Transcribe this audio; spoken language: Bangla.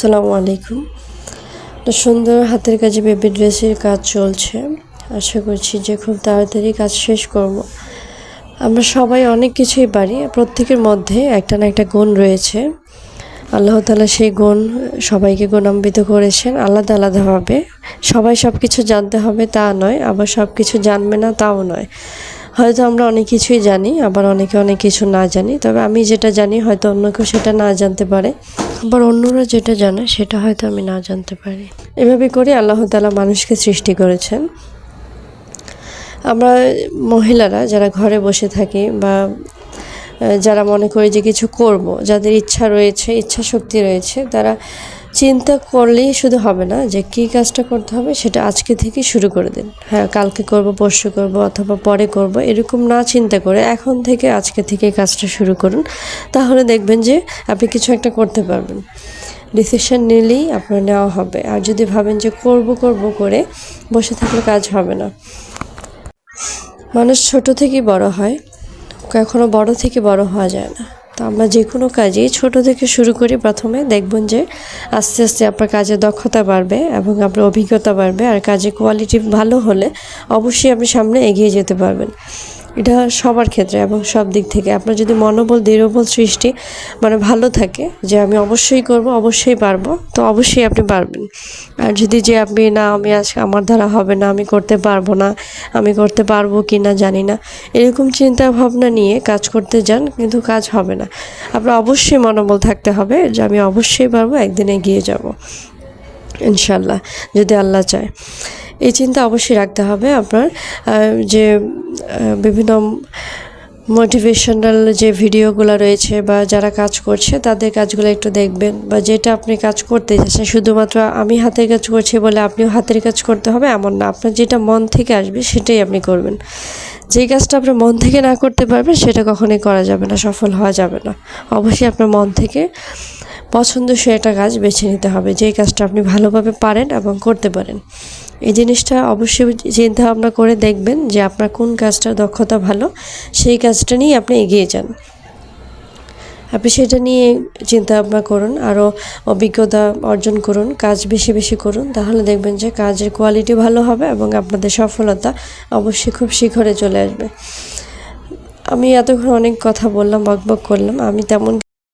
আসসালামু আলাইকুম। তো সুন্দর হাতের কাজে বেবি ড্রেসের কাজ চলছে। আশা করছি যে খুব তাড়াতাড়ি কাজ শেষ করব। আমরা সবাই অনেক কিছুই পারি, প্রত্যেকের মধ্যে একটা না একটা গুণ রয়েছে। আল্লাহ তালা সেই গুণ সবাইকে গুণান্বিত করেছেন, আলাদা আলাদাভাবে। সবাই সব কিছু জানতে হবে তা নয়, আবার সব কিছু জানবে না তাও নয়। হয়তো আমরা অনেক কিছুই জানি, আবার অনেকে অনেক কিছু না জানি, তবে আমি যেটা জানি হয়তো অন্য কেউ সেটা না জানতে পারে। আবার অন্যরা যেটা জানে সেটা হয়তো আমি না জানতে পারি। এভাবে করে আল্লাহ তালা মানুষকে সৃষ্টি করেছেন। আমরা মহিলারা যারা ঘরে বসে থাকি বা যারা মনে করি যে কিছু করব, যাদের ইচ্ছা রয়েছে ইচ্ছা শক্তি রয়েছে, তারা চিন্তা করলেই শুধু হবে না যে কী কাজটা করতে হবে সেটা আজকে থেকে শুরু করে দিন। হ্যাঁ কালকে করব, পরশু করব অথবা পরে করব, এরকম না চিন্তা করে এখন থেকে আজকে থেকে কাজটা শুরু করুন। তাহলে দেখবেন যে আপনি কিছু একটা করতে পারবেন। ডিসিশন নিলেই আপনার নেওয়া হবে। আর যদি ভাবেন যে করব করব করে বসে থাকলে কাজ হবে না। মানুষ ছোট থেকেই বড় হয়, কখনো বড় থেকে বড় হওয়া যায় না। তো আমরা যে কোনো কাজেই ছোট থেকে শুরু করি প্রথমে দেখবেন যে আস্তে আস্তে আপনার কাজে দক্ষতা বাড়বে এবং আপনার অভিজ্ঞতা বাড়বে আর কাজের কোয়ালিটি ভালো হলে অবশ্যই আপনি সামনে এগিয়ে যেতে পারবেন। এটা সবার ক্ষেত্রে এবং সব দিক থেকে। আপনার যদি মনোবল, দৃঢ়বল সৃষ্টি মানে ভালো থাকে যে আমি অবশ্যই করব, অবশ্যই পারব, তো অবশ্যই আপনি পারবেন। আর যদি যে আপনি, না, আমি আজকে আমার দ্বারা হবে না, আমি করতে পারব না, আমি করতে পারব কি না জানি না, এরকম চিন্তা ভাবনা নিয়ে কাজ করতে যান, কিন্তু কাজ হবে না। আপনার অবশ্যই মনোবল থাকতে হবে যে আমি অবশ্যই পারব, একদিন এগিয়ে যাব ইনশাল্লাহ যদি আল্লাহ চায়। এই চিন্তা অবশ্যই রাখতে হবে আপনার যে বিভিন্ন মোটিভেশনাল যে ভিডিওগুলো রয়েছে বা যারা কাজ করছে, তাদের কাজগুলো একটু দেখবেন বা যেটা আপনি কাজ করতে যাচ্ছেন শুধুমাত্র আমি হাতের কাজ করছি বলে আপনিও হাতের কাজ করতে হবে, এমন না। আপনার যেটা মন থেকে আসবে সেটাই আপনি করবেন। যেই কাজটা আপনার মন থেকে না করতে পারবেন, সেটা কখনোই করা যাবে না, সফল হওয়া যাবে না। অবশ্যই আপনার মন থেকে পছন্দসই একটা কাজ বেছে নিতে হবে যেই কাজটা আপনি ভালোভাবে পারেন এবং করতে পারেন। এই জিনিসটা অবশ্যই চিন্তা ভাবনা করে দেখবেন যে আপনার কোন কাজটার দক্ষতা ভালো, সেই কাজটা নিয়ে আপনি এগিয়ে যান। আপনি সেটা নিয়ে চিন্তা ভাবনা করুন, আরও অভিজ্ঞতা অর্জন করুন, কাজ বেশি বেশি করুন, তাহলে দেখবেন যে কাজের কোয়ালিটি ভালো হবে এবং আপনাদের সফলতা অবশ্যই খুব শিখরে চলে আসবে। আমি এতক্ষণ অনেক কথা বললাম, বকবক করলাম, আমি তেমন